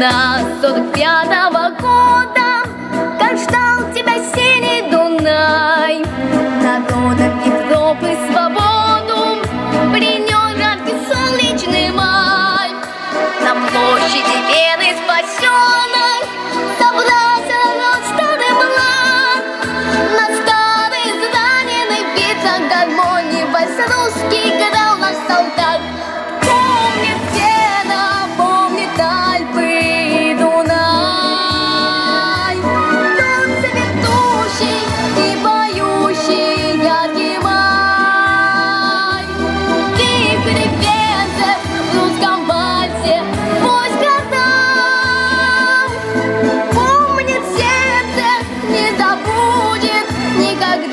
весна сорок пятого года, как ждал тебя синий Дунай. Народом Европы свободу принес жаркий солнечный май. На площади Вены спасенок собрал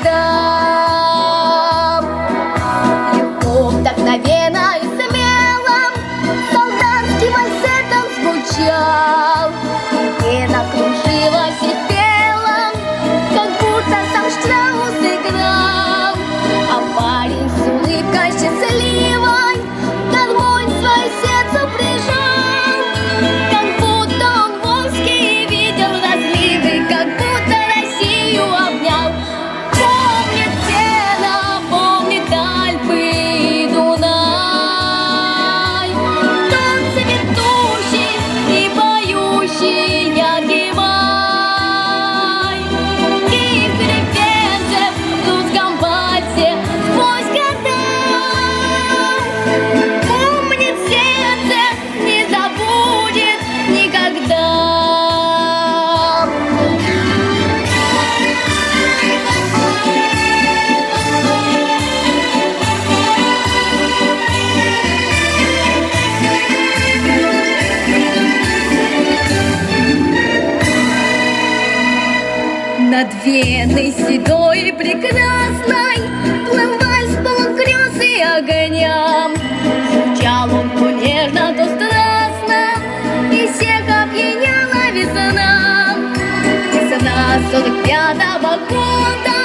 다. Над Веной седой и прекрасной Плывал с полукрёз и огням Звучал он то нежно, то страстно И всех опьяняла весна Весна сорок пятого года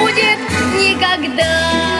будет никогда.